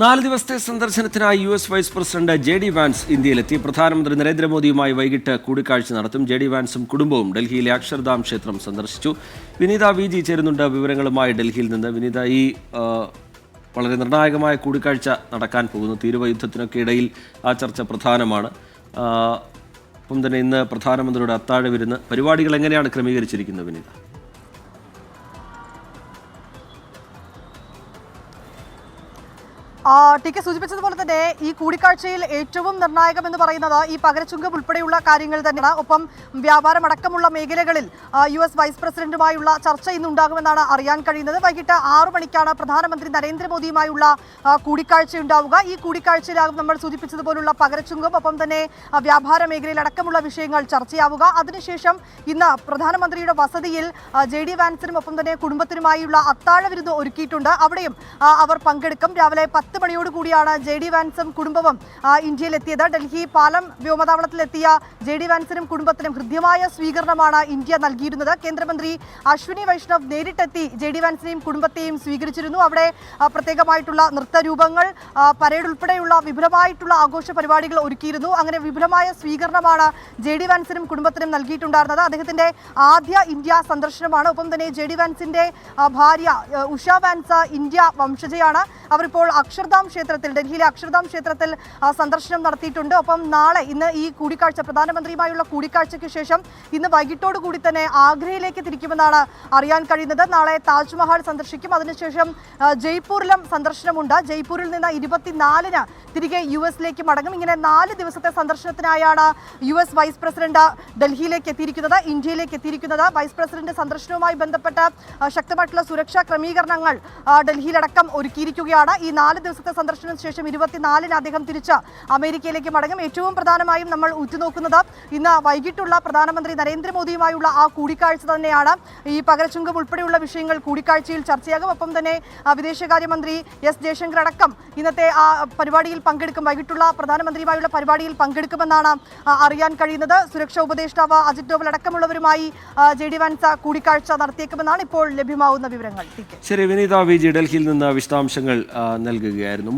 നാല് ദിവസത്തെ സന്ദർശനത്തിനായി U S vice president J D Vance ഇന്ത്യയിലെത്തി. പ്രധാനമന്ത്രി നരേന്ദ്രമോദിയുമായി വൈകിട്ട് കൂടിക്കാഴ്ച നടത്തും. ജെ ഡി വാൻസും കുടുംബവും ഡൽഹിയിലെ അക്ഷർധാം ക്ഷേത്രം സന്ദർശിച്ചു. വിനീത വി ജി ചേരുന്നുണ്ട് വിവരങ്ങളുമായി ഡൽഹിയിൽ നിന്ന്. വിനീത ഈ വളരെ നിർണായകമായ കൂടിക്കാഴ്ച നടക്കാൻ പോകുന്നു. തീരുവ യുദ്ധത്തിനൊക്കെ ഇടയിൽ ആ ചർച്ച പ്രധാനമാണ്. ഒപ്പം തന്നെ ഇന്ന് പ്രധാനമന്ത്രിയുടെ അത്താഴ വിരുന്ന് പരിപാടികൾ എങ്ങനെയാണ് ക്രമീകരിച്ചിരിക്കുന്നത് വിനീത? ടി കെ സൂചിപ്പിച്ചതുപോലെ തന്നെ ഈ കൂടിക്കാഴ്ചയിൽ ഏറ്റവും നിർണായകമെന്ന് പറയുന്നത് ഈ പകരച്ചുങ്കം ഉൾപ്പെടെയുള്ള കാര്യങ്ങൾ തന്നെയാണ്. ഒപ്പം വ്യാപാരമടക്കമുള്ള മേഖലകളിൽ യു എസ് വൈസ് പ്രസിഡന്റുമായുള്ള ചർച്ച ഇന്ന് ഉണ്ടാകുമെന്നാണ് അറിയാൻ കഴിയുന്നത്. വൈകിട്ട് ആറു മണിക്കാണ് പ്രധാനമന്ത്രി നരേന്ദ്രമോദിയുമായുള്ള കൂടിക്കാഴ്ച ഉണ്ടാവുക. ഈ കൂടിക്കാഴ്ചയിലാകും നമ്മൾ സൂചിപ്പിച്ചതുപോലുള്ള പകരച്ചുങ്കം ഒപ്പം തന്നെ വ്യാപാര മേഖലയിൽ അടക്കമുള്ള വിഷയങ്ങൾ ചർച്ചയാവുക. അതിനുശേഷം ഇന്ന് പ്രധാനമന്ത്രിയുടെ വസതിയിൽ ജെ ഡി വാൻസിനും ഒപ്പം തന്നെ കുടുംബത്തിനുമായുള്ള അത്താഴ വിരുന്ന് ഒരുക്കിയിട്ടുണ്ട്. അവിടെയും അവർ പങ്കെടുക്കും. രാവിലെ പത്ത് മണിയോട് കൂടിയാണ് ജെ ഡി വാൻസും കുടുംബവും ഇന്ത്യയിലെത്തിയത്. ഡൽഹി പാലം വ്യോമതാവളത്തിലെത്തിയ ജെ ഡി വാൻസിനും കുടുംബത്തിനും ഹൃദ്യമായ സ്വീകരണമാണ് ഇന്ത്യ നൽകിയിരുന്നത്. കേന്ദ്രമന്ത്രി അശ്വിനി വൈഷ്ണവ് നേരിട്ടെത്തി ജെ ഡി വാൻസിനെയും കുടുംബത്തെയും സ്വീകരിച്ചിരുന്നു. അവിടെ പ്രത്യേകമായിട്ടുള്ള നൃത്തരൂപങ്ങൾ പരേഡ് ഉൾപ്പെടെയുള്ള വിപുലമായിട്ടുള്ള ആഘോഷ പരിപാടികൾ ഒരുക്കിയിരുന്നു. അങ്ങനെ വിപുലമായ സ്വീകരണമാണ് ജെ ഡി വാൻസിനും കുടുംബത്തിനും നൽകിയിട്ടുണ്ടായിരുന്നത്. അദ്ദേഹത്തിന്റെ ആദ്യ ഇന്ത്യ സന്ദർശനമാണ്. ഒപ്പം തന്നെ ജെ ഡി വാൻസിന്റെ ഭാര്യ ഉഷ വാൻസ് ഇന്ത്യ വംശജയാണ്. അവരിപ്പോൾ അക്ഷർധാം ക്ഷേത്രത്തിൽ ഡൽഹിയിലെ അക്ഷർധാം ക്ഷേത്രത്തിൽ സന്ദർശനം നടത്തിയിട്ടുണ്ട്. ഒപ്പം നാളെ ഇന്ന് ഈ കൂടിക്കാഴ്ച പ്രധാനമന്ത്രിയുമായുള്ള കൂടിക്കാഴ്ചയ്ക്ക് ശേഷം ഇന്ന് വൈകിട്ടോടു കൂടി തന്നെ ആഗ്രയിലേക്ക് തിരിക്കുമെന്നാണ് അറിയാൻ കഴിയുന്നത്. നാളെ താജ്മഹൽ സന്ദർശിക്കും. അതിനുശേഷം ജയ്പൂരിലും സന്ദർശനമുണ്ട്. ജയ്പൂരിൽ നിന്ന് ഇരുപത്തിനാലിന് തിരികെ യു എസിലേക്ക് മടങ്ങും. ഇങ്ങനെ നാല് ദിവസത്തെ സന്ദർശനത്തിനായാണ് യു എസ് വൈസ് പ്രസിഡന്റ് ഡൽഹിയിലേക്ക് എത്തിയിരിക്കുന്നത് ഇന്ത്യയിലേക്ക് എത്തിയിരിക്കുന്നത്. വൈസ് പ്രസിഡന്റ് സന്ദർശനവുമായി ബന്ധപ്പെട്ട ശക്തമായിട്ടുള്ള സുരക്ഷാ ക്രമീകരണങ്ങൾ ഡൽഹിയിലടക്കം ഒരുക്കിയിരിക്കുകയാണ്. ഈ നാല് ദിവസത്തെ സന്ദർശനത്തിന് ശേഷം ഇരുപത്തിനാലിന് അദ്ദേഹം തിരിച്ച് അമേരിക്കയിലേക്ക് മടങ്ങും. ഏറ്റവും പ്രധാനമായും നമ്മൾ ഉറ്റുനോക്കുന്നത് ഇന്ന് വൈകിട്ടുള്ള പ്രധാനമന്ത്രി നരേന്ദ്രമോദിയുമായുള്ള ആ കൂടിക്കാഴ്ച തന്നെയാണ്. ഈ പകരച്ചുങ്കം ഉൾപ്പെടെയുള്ള വിഷയങ്ങൾ കൂടിക്കാഴ്ചയിൽ ചർച്ചയാകും. ഒപ്പം തന്നെ വിദേശകാര്യമന്ത്രി എസ് ജയശങ്കർ അടക്കം ഇന്നത്തെ ആ പരിപാടിയിൽ പങ്കെടുക്കും. വൈകിട്ടുള്ള പ്രധാനമന്ത്രിയുമായുള്ള പരിപാടിയിൽ പങ്കെടുക്കുമെന്നാണ് അറിയാൻ കഴിയുന്നത്. സുരക്ഷാ ഉപദേഷ്ടാവ് അജിത് ഡോവൽ അടക്കമുള്ളവരുമായി ജെ ഡി വാൻസ കൂടിക്കാഴ്ച നടത്തിയേക്കുമെന്നാണ് ഇപ്പോൾ ലഭ്യമാവുന്ന വിവരങ്ങൾ. ശരി വിനീത വിജി ഡൽഹിയിൽ നിന്ന് വിശദാംശങ്ങൾ നൽകുകയായിരുന്നു.